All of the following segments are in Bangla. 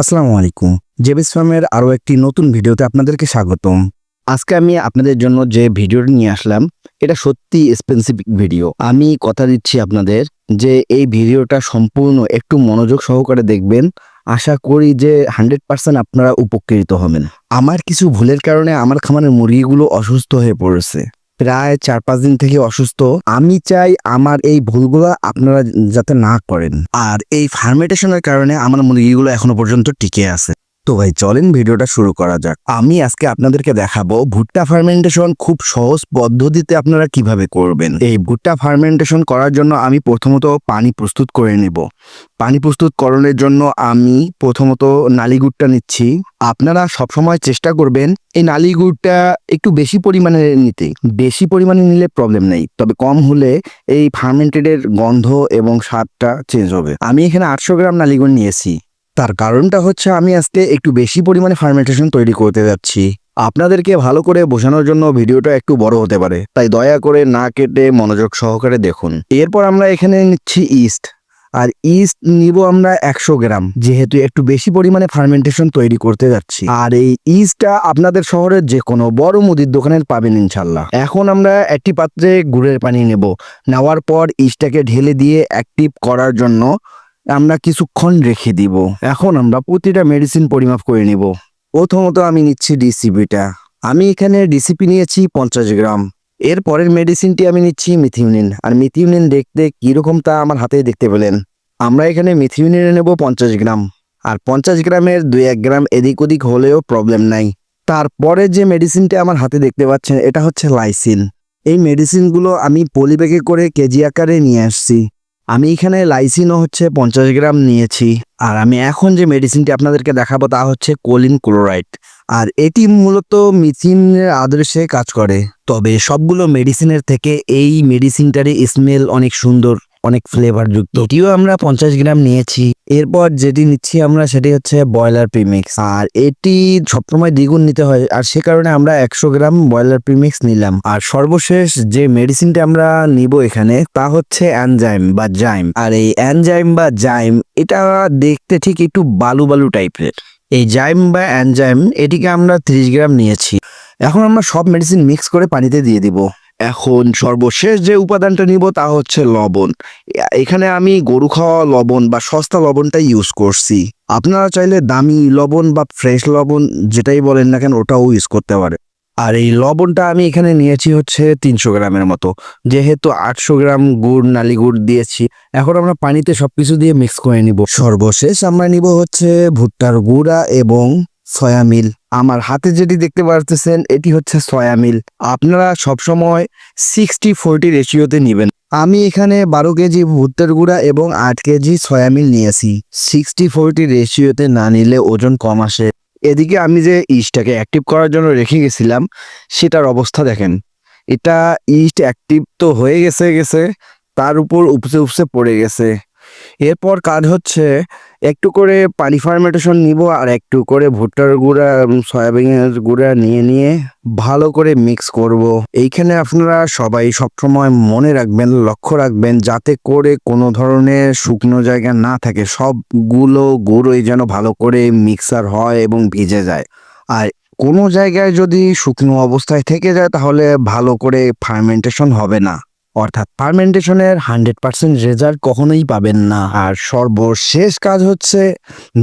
আসসালামু আলাইকুম। জেবিস ফার্মের আরও একটি নতুন ভিডিওতে আপনাদেরকে স্বাগতম। আজকে আমি আপনাদের জন্য যে ভিডিওটি নিয়ে আসলাম, এটা সত্যি স্পেসিফিক ভিডিও আমি কথা দিচ্ছি আপনাদের যে এই ভিডিওটা সম্পূর্ণ একটু মনোযোগ সহকারে দেখবেন। আশা করি যে হান্ড্রেড পার্সেন্ট আপনারা উপকৃত হবেন। আমার কিছু ভুলের কারণে আমার খামারের মুরগিগুলো অসুস্থ হয়ে পড়েছে। প্রায় চার পাঁচ দিন থেকে অসুস্থ। আমি চাই আমার এই ভুলগুলো আপনারা যাতে না করেন। আর এই ফার্মেটেশনের কারণে আমার মুরগিগুলো এখনও পর্যন্ত টিকে আছে। তো ভাই, চলেন ভিডিওটা শুরু করা যাক। আমি আজকে আপনাদেরকে দেখাবো ভুট্টা ফার্মেন্টেশন খুব সহজ পদ্ধতিতে আপনারা কীভাবে করবেন। এই ভুট্টা ফার্মেন্টেশন করার জন্য আমি প্রথমত পানি প্রস্তুত করে নেব। পানি প্রস্তুত করণের জন্য আমি প্রথমত নালিগুড়টা নিচ্ছি। আপনারা সবসময় চেষ্টা করবেন এই নালিগুড়টা একটু বেশি পরিমাণে নিতে। বেশি পরিমাণে নিলে প্রবলেম নেই, তবে কম হলে এই ফার্মেন্টেডের গন্ধ এবং স্বাদটা চেঞ্জ হবে। আমি এখানে আটশো গ্রাম নালিগুড় নিয়েছি। তার কারণটা হচ্ছে আমি আজকে একটু বেশি পরিমাণে ফার্মেন্টেশন তৈরি করতে যাচ্ছি। আপনাদেরকে ভালো করে বোঝানোর জন্য ভিডিওটা একটু বড় হতে পারে। তাই দয়া করে না কেটে মনোযোগ সহকারে দেখুন। এরপর আমরা এখানে নিচ্ছি ইস্ট আর ইস্ট নিব আমরা একশো গ্রাম। যেহেতু একটু বেশি পরিমাণে ফার্মেন্টেশন তৈরি করতে যাচ্ছি। আর এই ইস্টটা আপনাদের শহরের যে কোনো বড় মুদির দোকানের পাবেন ইনশাল্লাহ এখন আমরা একটি পাত্রে গুড়ের পানি নেব। নেওয়ার পর ইস্টটাকে ঢেলে দিয়ে অ্যাক্টিভ করার জন্য আমরা কিছুক্ষণ রেখে দিব। এখন আমরা প্রতিটা মেডিসিন পরিমাপ করে নিব। প্রথমত আমি নিচ্ছি ডিসিপিটা আমি এখানে ডিসিপি নিয়েছি পঞ্চাশ গ্রাম। এর পরের মেডিসিনটি আমি নিচ্ছি মিথিউনিন আর মিথিউনিন দেখতে কীরকম তা আমার হাতে দেখতে পেলেন। আমরা এখানে মিথিউনিন নেব পঞ্চাশ গ্রাম। আর পঞ্চাশ গ্রামের দুই এক গ্রাম এদিক ওদিক হলেও প্রবলেম নাই। তারপরে যে মেডিসিনটি আমার হাতে দেখতে পাচ্ছেন, এটা হচ্ছে লাইসিন এই মেডিসিনগুলো আমি পলিব্যাগে করে কেজি আকারে নিয়ে আসছি। আমি এখানে লাইসিনও হচ্ছে পঞ্চাশ গ্রাম নিয়েছি। আর আমি এখন যে মেডিসিনটি আপনাদেরকে দেখাবো তা হচ্ছে কোলিন ক্লোরাইড। আর এটি মূলত মিথিনের আদর্শে কাজ করে। তবে সবগুলো মেডিসিনের থেকে এই মেডিসিনটারই স্মেল অনেক সুন্দর। অনেক ফ্লেভার যুক্ত এটিও আমরা পঞ্চাশ গ্রাম নিয়েছি, এরপর যেটি নিচ্ছি আমরা সেটি হচ্ছে ব্রয়লার প্রিমিক্স আর এটি সবসময় দ্বিগুণ নিতে হয়, আর সে কারণে আমরা একশো গ্রাম ব্রয়লার প্রিমিক্স নিলাম। আর সর্বশেষ যে মেডিসিনটা আমরা নিব এখানে, তা হচ্ছে অ্যানজাইম বা জাইম আর এই অ্যানজাইম বা জাইম এটা দেখতে ঠিক একটু বালু বালু টাইপের এই জাইম বা অ্যানজাইম এটিকে আমরা ত্রিশ গ্রাম নিয়েছি। এখন আমরা সব মেডিসিন মিক্স করে পানিতে দিয়ে দিব। এখন সর্বশেষ যে উপাদানটা নিব তা হচ্ছে লবণ। এখানে আমি গরু খাওয়া লবণ বা সস্তা লবণটা ইউজ করছি। আপনারা চাইলে দামি লবণ বা ফ্রেশ লবণ যেটাই বলেন না কেন ওটাও ইউজ করতে পারে। আর এই লবণটা আমি এখানে নিয়েছি হচ্ছে তিনশো গ্রামের মতো। যেহেতু আটশো গ্রাম গুড়, নালি গুড় দিয়েছি, এখন আমরা পানিতে সবকিছু দিয়ে মিক্স করে নিব। সর্বশেষ আমরা নিব হচ্ছে ভুট্টার গুঁড়া এবং সয়ামিল আমার হাতে যেটি দেখতে পারতেছেন, এটি হচ্ছে সয়ামিল আপনারা সবসময় সিক্সটি ফোরটি রেশিওতে নেবেন। আমি এখানে বারো কেজি ভুট্টার গুঁড়া এবং আট কেজি সয়ামিল নিয়েছি সিক্সটি ফোরটি রেশিওতে না নিলে ওজন কম আসে। এদিকে আমি যে ইস্টটাকে অ্যাক্টিভ করার জন্য রেখে গেছিলাম, সেটার অবস্থা দেখেন। এটা ইস্ট অ্যাক্টিভ তো হয়ে গেছে গেছে, তার উপর উপসে উপসে পড়ে গেছে। এরপর কাজ হচ্ছে একটু করে পানি ফার্মেন্টেশন নিব আর একটু করে ভুট্টার গুঁড়া সয়াবিনের গুঁড়া নিয়ে নিয়ে ভালো করে মিক্স করব। এইখানে আপনারা সবাই সবসময় মনে রাখবেন, লক্ষ্য রাখবেন যাতে করে কোনো ধরনের শুকনো জায়গা না থাকে, সবগুলো গুঁড়োই যেন ভালো করে মিক্সার হয় এবং ভিজে যায় আর কোনো জায়গায় যদি শুকনো অবস্থায় থেকে যায় তাহলে ভালো করে ফার্মেন্টেশন হবে না অর্থাৎ ফার্মেন্টেশনের হান্ড্রেড পার্সেন্ট রেজাল্ট কখনোই পাবেন না। আর সর্বশেষ কাজ হচ্ছে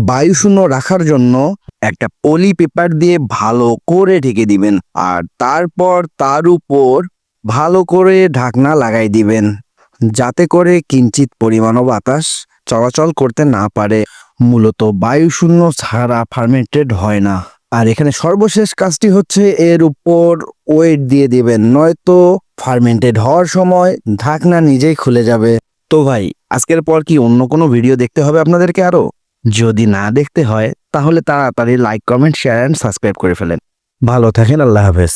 বায়ুশূন্য রাখার জন্য একটা পলি পেপার দিয়ে ভালো করে ঢেকে দিবেন আর তারপর তার উপর ভালো করে ঢাকনা লাগাই দিবেন যাতে করে কিঞ্চিত পরিমাণও বাতাস চলাচল করতে না পারে। মূলত বায়ুশূন্য ছাড়া ফার্মেন্টেড হয় না। আর এখানে সর্বশেষ কাজটি হচ্ছে এর উপর ওয়েট দিয়ে দিবেন, নয়তো ফার্মেন্টেড হওয়ার সময় ঢাকনা নিজেই খুলে যাবে। তো ভাই, আজকের পর কি অন্য কোনো ভিডিও দেখতে হবে আপনাদেরকে আরও যদি না দেখতে হয়, তাহলে তাড়াতাড়ি like comment share and subscribe করে ফেলেন। ভালো থাকেন, আল্লাহ হাফেজ।